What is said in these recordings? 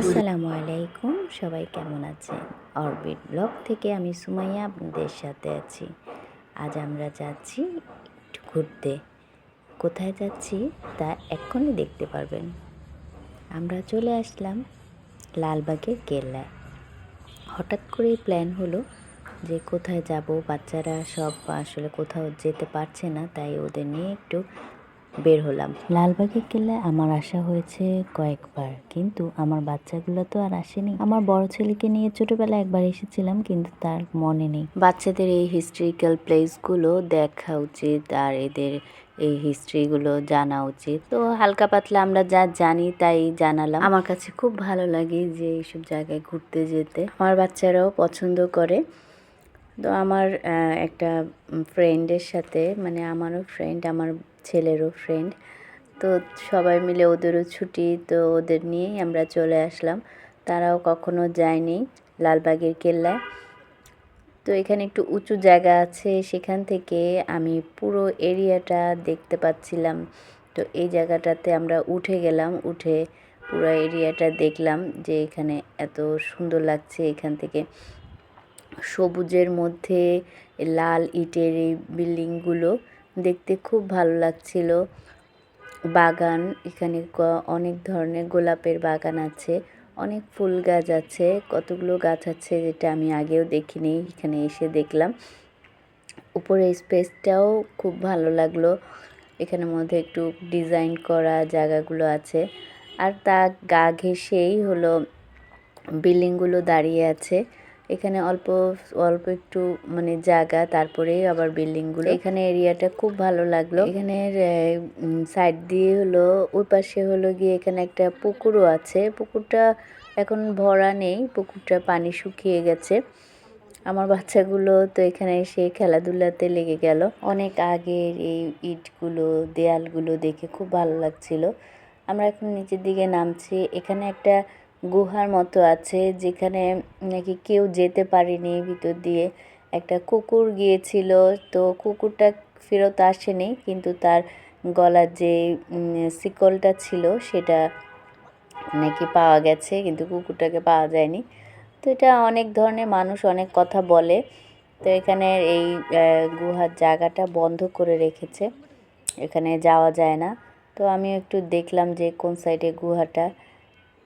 আসসালামু আলাইকুম, সবাই কেমন আছেন? অরবিট ব্লগ থেকে আমি সুমাইয়া আপনাদের সাথে আছি। আজ আমরা যাচ্ছি ঘুরতে। কোথায় যাচ্ছি তা এক্ষুনি দেখতে পারবেন। আমরা চলে আসলাম লালবাগের কেল্লায়। হঠাৎ করেই প্ল্যান হলো যে কোথায় যাব, বাচ্চারা সব আসলে কোথাও যেতে পারছে না, তাই ওদের নিয়ে একটু বের হলাম। লালবাগের কেল্লায় আমার আসা হয়েছে কয়েকবার, কিন্তু আমার বাচ্চাগুলো তো আর আসেনি। আমার বড় ছেলেকে নিয়ে ছোটবেলায় একবার এসেছিলাম, কিন্তু তার মনে নেই। বাচ্চাদের এই হিস্ট্রিক্যাল প্লেসগুলো দেখা উচিত, আর এদের এই হিস্ট্রিগুলো জানা উচিত। তো হালকা পাতলা আমরা যা জানি তাই জানালাম। আমার কাছে খুব ভালো লাগে যে এইসব জায়গায় ঘুরতে যেতে। আমার বাচ্চারাও পছন্দ করে। তো আমার একটা ফ্রেন্ডের সাথে মানে আমারও ফ্রেন্ড আমার ছেলেরও ফ্রেন্ড তো সবাই মিলে ওদেরও ছুটি, তো ওদের নিয়েই আমরা চলে আসলাম। তারাও কখনো যায়নি লালবাগের কেল্লায়। তো এখানে একটু উঁচু জায়গা আছে, সেখান থেকে আমি পুরো এরিয়াটা দেখতে পাচ্ছিলাম। তো এই জায়গাটাতে আমরা উঠে গেলাম, উঠে পুরো এরিয়াটা দেখলাম যে এখানে এত সুন্দর লাগছে এখান থেকে। সবুজের মধ্যে লাল ইটের এই বিল্ডিংগুলো দেখতে খুব ভালো লাগছিল। বাগান, এখানে অনেক ধরনের গোলাপের বাগান আছে, অনেক ফুল গাছ আছে, কতগুলো গাছ আছে যেটা আমি আগেও দেখিনি, এখানে এসে দেখলাম। উপরে স্পেসটাও খুব ভালো লাগল, এখানের মধ্যে একটু ডিজাইন করা জায়গাগুলো আছে। আর তা গা ঘেঁষেই হলো বিল্ডিংগুলো দাঁড়িয়ে আছে। এখানে অল্প অল্প একটু মানে জায়গা, তারপরে আবার বিল্ডিংগুলো। এখানে এরিয়াটা খুব ভালো লাগল। এখানের সাইড দিয়ে হলো, ওই পাশে হলো গিয়ে এখানে একটা পুকুরও আছে। পুকুরটা এখন ভরা নেই, পুকুরটা পানি শুকিয়ে গেছে। আমার বাচ্চাগুলো তো এখানে এসে খেলাধুলাতে লেগে গেল। অনেক আগের এই ইটগুলো, দেয়ালগুলো দেখে খুব ভালো লাগছিল। আমরা এখন নিচের দিকে নামছি। এখানে একটা গুহার মতো আছে যেখানে নাকি কেউ যেতে পারেনি ভিতর দিয়ে। একটা কুকুর গিয়েছিল তো কুকুরটা ফেরত আসেনি কিন্তু তার গলার যে উম, শিকলটা ছিল সেটা নাকি পাওয়া গেছে কিন্তু কুকুরটাকে পাওয়া যায়নি। তো এটা অনেক ধরনের মানুষ অনেক কথা বলে। তো এখানে এই গুহার জায়গাটা বন্ধ করে রেখেছে। এখানে যাওয়া যায় না। তো আমি একটু দেখলাম যে কোন সাইডে গুহাটা।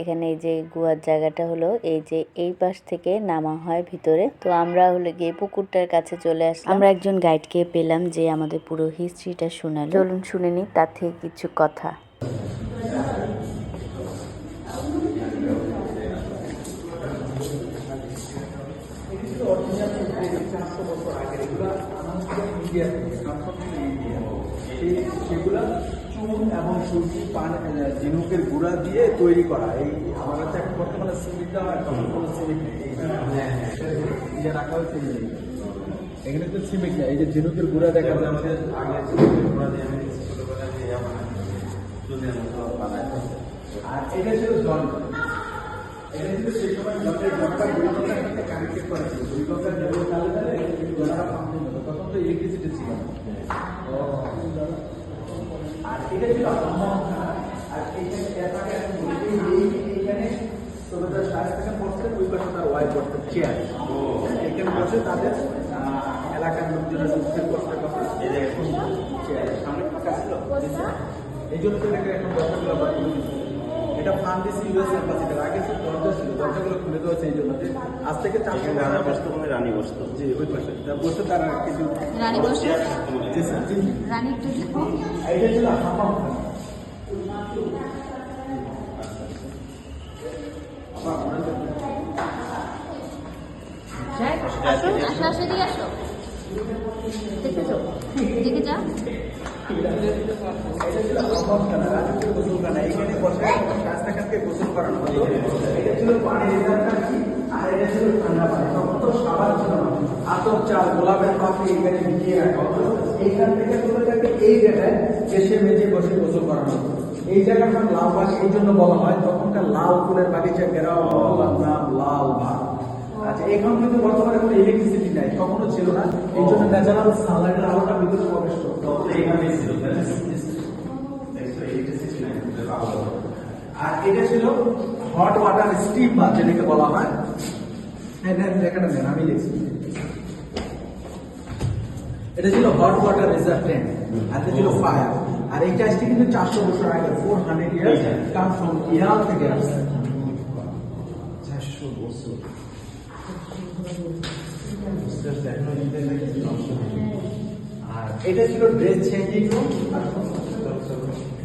এখানে এই যে গুহার জায়গাটা হলো এই যে এই পাশ থেকে নামা হয় ভিতরে। তো আমরা হলো গিয়ে পুকুরটার কাছে চলে আসলাম। আমরা একজন গাইডকে পেলাম যে আমাদের পুরো হিস্ট্রিটা শোনালো। চলুন শুনে নিই তার থেকে কিছু কথা। সেগুলা চুন এবং সুরকি পান ঝিনুকের গুঁড়া দিয়ে তৈরি করা। এই আমার কাছে এখন বর্তমানে সিমেন্টটা এখন কোনো সিমেন্ট নেই। এই এই যে রাখা হয়েছে এখানে তো সিমেন্ট নেই। এই যে ঝিনুকের গুঁড়া দেখা যাচ্ছে। আর এটা ছিল জল। এটা ছিল সেই সময় জলের জলটা ভূমিকম্পের সাথে কানেক্টেড করা ছিল। ভূমিকম্পের জলের তালে তালে এই জলটা ফাংশন হতো তখন তো ইলেকট্রিসিটি ছিল। না। আর এটা। আর এইখানে এটাকে এখন বলি যে এই- এইখানে সাড়ে থেকে পড়ছে ওই পাশে তার ওয়াইফ পড়ছে চেয়ার তাদের এলাকার লোকজনের দুঃখের কষ্ট কথা ছিল এই জন্য এটাকে এখন দিচ্ছে এটা ফান্ড দিয়েছে ইউএস এম্বাসিডার আগে তো দরজা ছিল দরজাগুলো খুলে দেওয়া এই জন্য। আজ থেকে চারশো রাজা বসতো মানে রানী বসতো। জি ওই পাশে। তা বসে তারা কিছু রানী বসু? জি স্যার। জি। রানী একটু দেখো। এইটা ছিল হাম্মামখানা আসো আসো আসো এদিকে আসো। দেখে যা। এটা ছিল রাস্তাঘাটকে গোসল করানো হতো এটা ছিল পানির রিজার্ভ ট্যাঙ্কি আর এটা ছিল ঠান্ডা পানি। তখন তো সাবান ছিল না। আতপ চাল, গোলাপের পাখি এখানে ভিজিয়ে রাখা হতো। এইখান থেকে তুলে তাকে এই জায়গায় এসে মেঝে বসে গোসল করানো হতো এই জায়গাটার লাল বাগ, এই জন্য বলা হয়। তখনকার লাল ফুলের বাগিচা বাংলার নাম লাল বাগ। আচ্ছা এখন কিন্তু বর্তমানে কোনো ইলেকট্রিক তখনও ছিল না। এই জন্য ন্যাচারাল সানলাইটের আলোটা ভিতরে প্রবেশ করতো। আর এটা ছিল হট ওয়াটার স্টিম বাথ যেটাকে বলা হয়। হ্যাঁ হ্যাঁ দেখাটা দেন আমি দেখছি এটা ছিল হট ওয়াটার রিজার্ভ ট্যাঙ্ক আর এটা ছিল ফায়ার আর এই কাজটি কিন্তু চারশো বছর আগে four hundred years come from Iran থেকে আসছে। চারশো বছর। আর এটা ছিল ড্রেস চেঞ্জিং রুম আর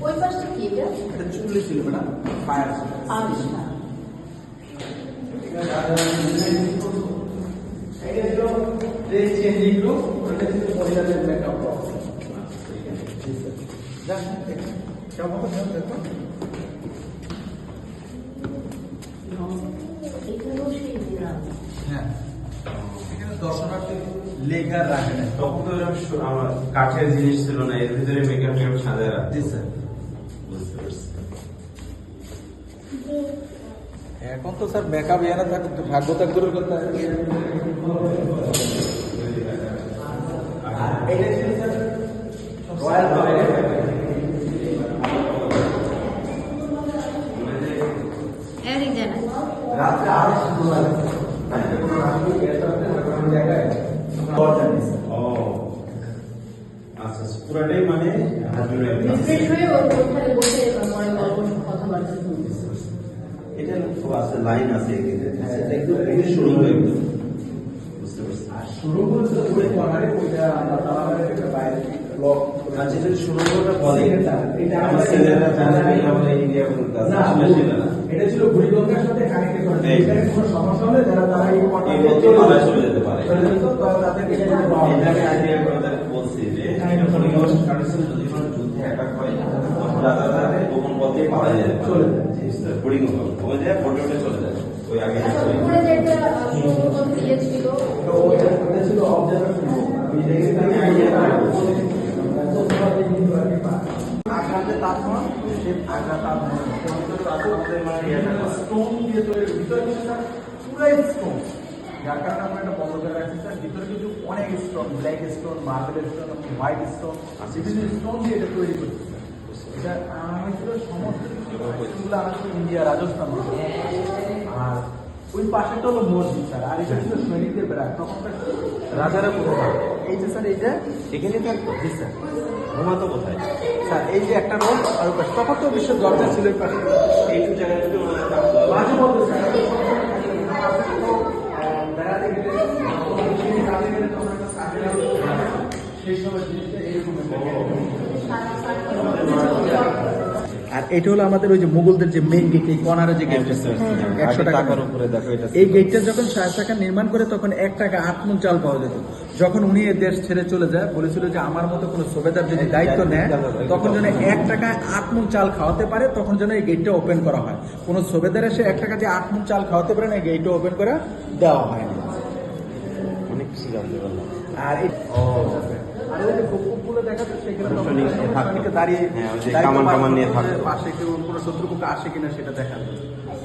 ওই পাশটা কি এটা? এটা চুল্লি ছিল ম্যাডাম ফায়ার আচ্ছা এটা ছিল। ড্রেস চেঞ্জিং রুম এটা ছিল মহিলাদের মেকআপ কেমন দেখো এখানেও সেই হ্যাঁ। দর্শনার্থী লেগার রাখে না। তখন তো আমার কাঠের জিনিস ছিল না এর ভিতরে মেকআপ টেকআপ সাজায় রাখতো। জি স্যার। বুঝতে পারছি। এখন তো স্যার মেকআপ ইয়ারা থাকে তো ভাগ্য থাকতে করতে এটা ছিল স্যার রয়্যাল টয়লেট রাত্রে আরও সুন্দর লাগে কোনো রাত্রে গেস্ট আসলে কোনো জায়গায় দরজা নেই স্যার। ও আচ্ছা আচ্ছা, পুরাটাই মানে হাজুরের কাজ। রিফ্রেশ হয়ে ওখানে বসে মনে গল্প কথাবার্তা শুনতেছে এটা তো আছে লাইন আছে এখানে। হ্যাঁ, একটু শুরু হয়ে বুঝতে পারছি শুরু বলতে ওই কর্নারে ওইটা আমরা তালাবাড়ির একটা বাইরে ব্লক। আচ্ছা এটা শুরু করাটা বলে এটা- এটা ছেলেরা জানে না। আমাদের ইন্ডিয়া বলতে না, সেটা না। এটা ছিল বুড়িগঙ্গার সাথে কানেক্ট করে। এখানে কোনো সমস্যা হলে যারা তারা এই পথে চলে যেত। পারে। তাদেরকে এটা এটা। আইডিয়া করে তাকে বলছি যে এটা পরিবেশ কোনো হয় রাজা তাদের গোপন পথে পালা যায় চলে যায়। পরিগঙ্গা ওই যায় ফটো চলে যায় ওই আগে একটা ছিল idea আগ্রা। আমাদের মানে ইয়েটা দিয়ে তৈরি, ভিতরে কিন্তু পুরাই। যার কারণে আমরা এটা বন্ধ করে রাখছি স্যার। ভিতরে কিন্তু অনেক stone black stone marble stone white stone বিভিন্ন স্টোন দিয়ে এটা তৈরি করছে কিছুগুলো আনা ইন্ডিয়া রাজস্থান আর ওই পাশেটা হলো মসজিদ স্যার আর এটা ছিল বেড়া তখনকার রাজারা এই যে স্যার এই এখানে থাকতো জি স্যার ঘুমাতো কোথায় স্যার এই যে একটা রোড আর ওই পাশে তখন তো বিশ্বের দরজা ছিল এই পাশে এইটু সেই সময় জিনিসটা এরকম এটা হলো আমাদের ওই যে মুঘলদের যে মেইন গেট এই কর্নারে যে গেট একশো টাকার উপরে দেখো এটা এই গেটটা যখন খান নির্মাণ করে তখন এক টাকা আট মন চাল পাওয়া যেত। যখন উনি এ দেশ ছেড়ে চলে যায় বলেছিল যে আমার মতো কোনো সুবেদার যদি দায়িত্ব নেয় তখন যেন এক টাকায় আট মন চাল খাওয়াতে পারে তখন যেন এই গেটটা ওপেন করা হয়। কোনো সুবেদার এসে এক টাকা যে আট মন চাল খাওয়াতে পারে না এই গেটটা ওপেন করে দেওয়া হয়নি। অনেক কিছু জানতে পারলাম আর এই সেখানে তখন দাঁড়িয়ে হ্যাঁ, ওই যে দায়িত্ব কামান নিয়ে থাকতো। পাশে কেউ কোনো শত্রুপক্ষ আসে কিনা সেটা দেখা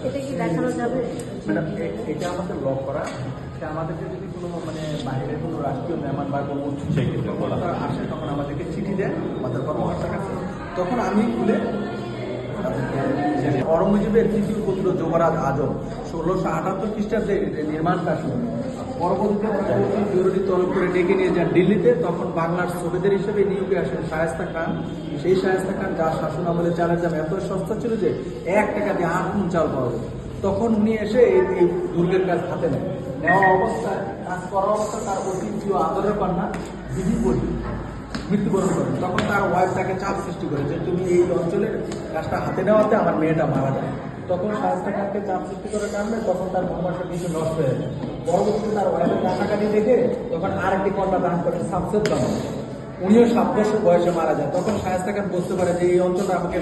এটা কি দেখানো যাবে? ম্যাডাম এটা আমাদের লক করা। আমাদেরকে যদি কোনো মানে বাইরের কোনো রাষ্ট্রীয় মেহমান বা কোনো আসে তখন আমাদেরকে চিঠি দেয় আমাদের কর্মকর্তার কাছে। তখন আমি খুলে অরঙ্গজেবের তৃতীয় পুত্র যুবরাজ আজম ষোলোশো আটাত্তর খ্রিস্টাব্দে নির্মাণ কাজ পরবর্তীতে পরবর্তী জরুরি তলব করে ডেকে নিয়ে যান দিল্লিতে। তখন বাংলার সুবেদের হিসেবে নিয়োগে আসেন শায়েস্তা খান। সেই শায়েস্তা খান যার শাসন আমলে চালের দাম এত সস্তা ছিল যে এক টাকা দিয়ে আট মন চাল পাওয়া যেত। তখন উনি এসে এই দুর্গের কাজ হাতে নেন। নেওয়া অবস্থায় কাজ করা অবস্থায় তার অতি প্রিয় আদরের কন্যা দিদি বলি মৃত্যুবরণ করেন তখন তার ওয়াইফ তাকে চাপ সৃষ্টি করে যে, তুমি এই অঞ্চলের কাজটা হাতে নেওয়াতে আমার মেয়েটা মারা যায়। তখন শাস্তা খানকে চাপ সৃষ্টি করার কারণে তখন তার ভালোবাসা কিছু নষ্ট হয়ে যায়। পরবর্তীতে তার ওয়াইফের কাটাকাটি দেখে তখন আর একটি কন্যা দান করেন সাবসেদ বানন উনিও সাত বছর বয়সে মারা যায়। তখন শায়স্তা খান বুঝতে পারে যে, এই অঞ্চলটা আমাকে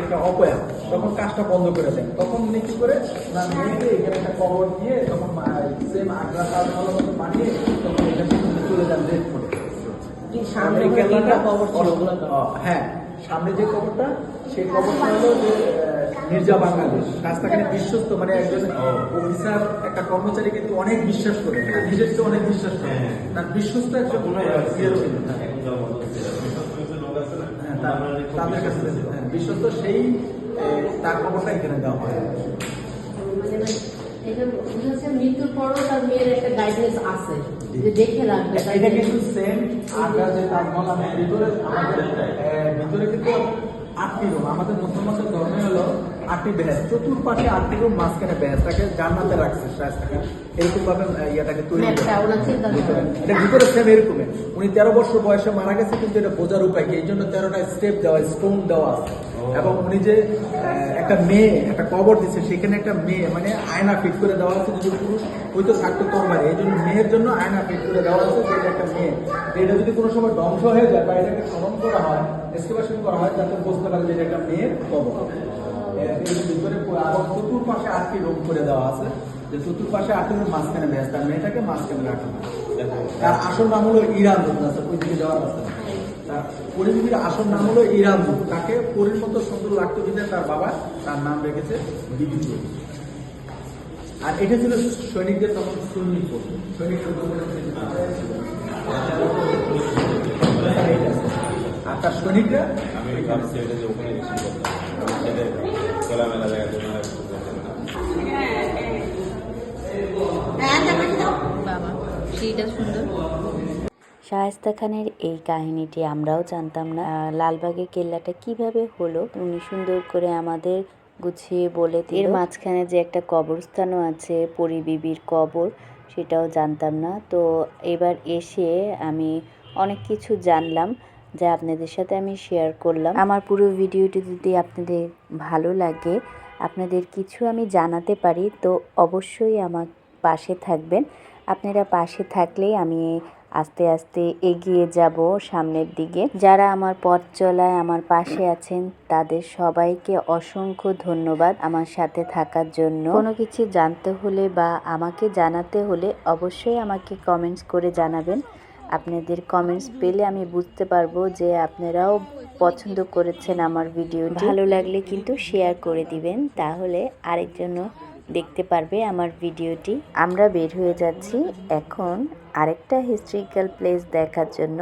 একটা অপয়া। তখন কাজটা বন্ধ করে দেয়। তখন উনি কি করে না মেয়েকে এখানে একটা কবর দিয়ে তখন সেম আগ্রা মতো বানিয়ে তখন এখান চলে যান রেড হ্যাঁ সামনে যে কবরটা সেই কবরটা হলো যে মির্জা বাংলাদেশ। রাস্তাখানে বিশ্বস্ত মানে একজন অফিসার একটা কর্মচারী কিন্তু অনেক বিশ্বাস করে। নিজের চেয়ে অনেক বিশ্বাস করে। হ্যাঁ। তার বিশ্বস্ত হ্যাঁ। সেটা। বিশ্বস্ত লোক আছে না? হ্যাঁ, তার- তাদের কাছে হ্যাঁ, বিশ্বস্ত সেই তার খবরটা এখানে দেওয়া হয়। মানে বুঝেছে মৃত্যুর পরও তার মেয়ের একটা গাইডেন্স আছে। দেখে রাখবে এটা কিন্তু সেম আগ্রা যে তাজমহল আমি ভিতরে আমাদের ভিতরে কিন্তু আটটি রুম আমাদের মুসলমানদের ধর্মে হলো আটটি বেহেস। চতুর্পাশে আটটি রুম মাঝখানে বেহেসটাকে জান্নাতে রাখছে শায়স্তাকে এরকম ভাবে এ, তৈরি করে। ম্যাপটা ওনার চিন্তা ভিতরে। করেন এটা ভিতরে সেম এরকমই। উনি তেরো বছর বয়সে মারা গেছে কিন্তু এটা বোঝার উপায় কি? এই জন্য তেরোটা স্টেপ দেওয়া স্টোন দেওয়া আছে। এবং উনি যে একটা মেয়ে, একটা কবর দিচ্ছে সেখানে একটা মেয়ে মানে আয়না ফিট করে দেওয়া আছে যদি পুরুষ ওই তো থাকতো তরবারি এই জন্য মেয়ের জন্য আয়না ফিট করে দেওয়া আছে যে একটা মেয়ে। এটা যদি কোনো সময় ধ্বংস হয়ে যায় বা এটাকে স্মরণ করা হয় এক্সকেভেশন করা হয় যাতে বুঝতে পারে যে একটা মেয়ের কবর। ভিতরে আবার চতুর্পাশে আটটি রোগ করে দেওয়া আছে। যে চতুর্পাশে আটটি মাঝখানে ভেস মেয়েটাকে মাঝখানে রাখা তার আসল নাম হলো ইরান ওই দিকে যাওয়ার রাস্তা। তার পরিবিবির আসল নাম হলো ইরান। তাকে পরির মতো সুন্দর লাগতো বিধায় তার বাবা তার নাম রেখেছে বিবি আর এটা ছিল সৈনিকদের তখন সুন্নি কোড সৈনিকদের আর তার সৈনিকরা। খোলামেলা তোমরা একটু দেখেন না। বাবা সেইটা সুন্দর। শায়েস্তা খানের এই কাহিনীটি আমরাও জানতাম না। লালবাগের কেল্লাটা কীভাবে হলো উনি সুন্দর করে আমাদের গুছিয়ে বলে এর মাঝখানে যে একটা কবরস্থানও আছে পরিবিবির কবর সেটাও জানতাম না। তো এবার এসে আমি অনেক কিছু জানলাম যা আপনাদের সাথে আমি শেয়ার করলাম। আমার পুরো ভিডিওটি যদি আপনাদের ভালো লাগে আপনাদের কিছু আমি জানাতে পারি তো অবশ্যই আমার পাশে থাকবেন। আপনারা পাশে থাকলেই আমি আস্তে আস্তে এগিয়ে যাব সামনের দিকে। যারা আমার পথ চলায় আমার পাশে আছেন, তাদের সবাইকে অসংখ্য ধন্যবাদ আমার সাথে থাকার জন্য। কোনো কিছু জানতে হলে বা আমাকে জানাতে হলে অবশ্যই আমাকে কমেন্টস করে জানাবেন। আপনাদের কমেন্টস পেলে আমি বুঝতে পারব যে আপনারাও পছন্দ করেছেন আমার ভিডিও ভালো লাগলে কিন্তু শেয়ার করে দিবেন। তাহলে আরেকজনও দেখতে পারবে আমার ভিডিওটি। আমরা বের হয়ে যাচ্ছি এখন আরেকটা হিস্ট্রিক্যাল প্লেস দেখার জন্য।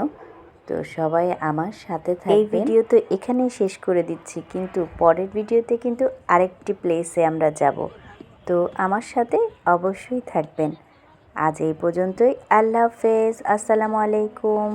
তো সবাই আমার সাথে থাকবেন। এই ভিডিও তো এখানেই শেষ করে দিচ্ছি, কিন্তু পরের ভিডিওতে কিন্তু আরেকটি প্লেসে আমরা যাব। তো আমার সাথে অবশ্যই থাকবেন। আজ এই পর্যন্তই। আল্লাহ হাফেজ। আসসালামু আলাইকুম।